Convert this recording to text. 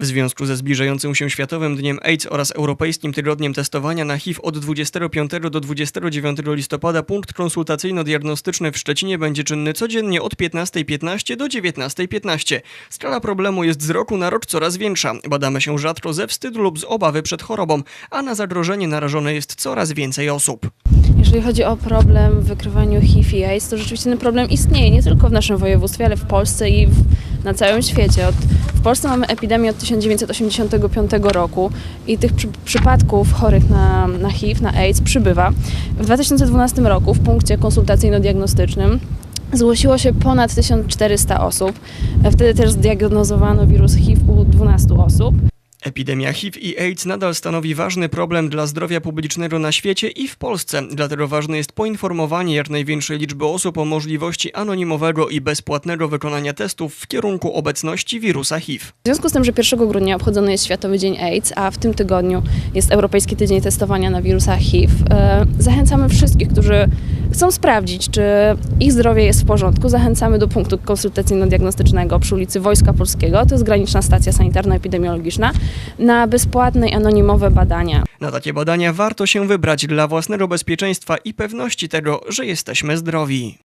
W związku ze zbliżającym się Światowym Dniem AIDS oraz Europejskim Tygodniem Testowania na HIV od 25 do 29 listopada punkt konsultacyjno-diagnostyczny w Szczecinie będzie czynny codziennie od 15.15 do 19.15. Skala problemu jest z roku na rok coraz większa. Badamy się rzadko ze wstydu lub z obawy przed chorobą, a na zagrożenie narażone jest coraz więcej osób. Jeżeli chodzi o problem w wykrywaniu HIV i AIDS, to rzeczywiście ten problem istnieje nie tylko w naszym województwie, ale w Polsce i w, na całym świecie. Od, Polsce mamy epidemię od 1985 roku i tych przy, przypadków chorych na, na HIV, na AIDS przybywa. W 2012 roku w punkcie konsultacyjno-diagnostycznym zgłosiło się ponad 1400 osób. Wtedy też zdiagnozowano wirus HIV u 12 osób. Epidemia HIV i AIDS nadal stanowi ważny problem dla zdrowia publicznego na świecie i w Polsce. Dlatego ważne jest poinformowanie jak największej liczby osób o możliwości anonimowego i bezpłatnego wykonania testów w kierunku obecności wirusa HIV. W związku z tym, że 1 grudnia obchodzony jest Światowy Dzień AIDS, a w tym tygodniu jest Europejski Tydzień Testowania na wirusa HIV, e, zachęcamy wszystkich, którzy chcą sprawdzić, czy ich zdrowie jest w porządku. Zachęcamy do punktu konsultacyjno-diagnostycznego przy ulicy Wojska Polskiego, to jest graniczna stacja sanitarno-epidemiologiczna, na bezpłatne i anonimowe badania. Na takie badania warto się wybrać dla własnego bezpieczeństwa i pewności tego, że jesteśmy zdrowi.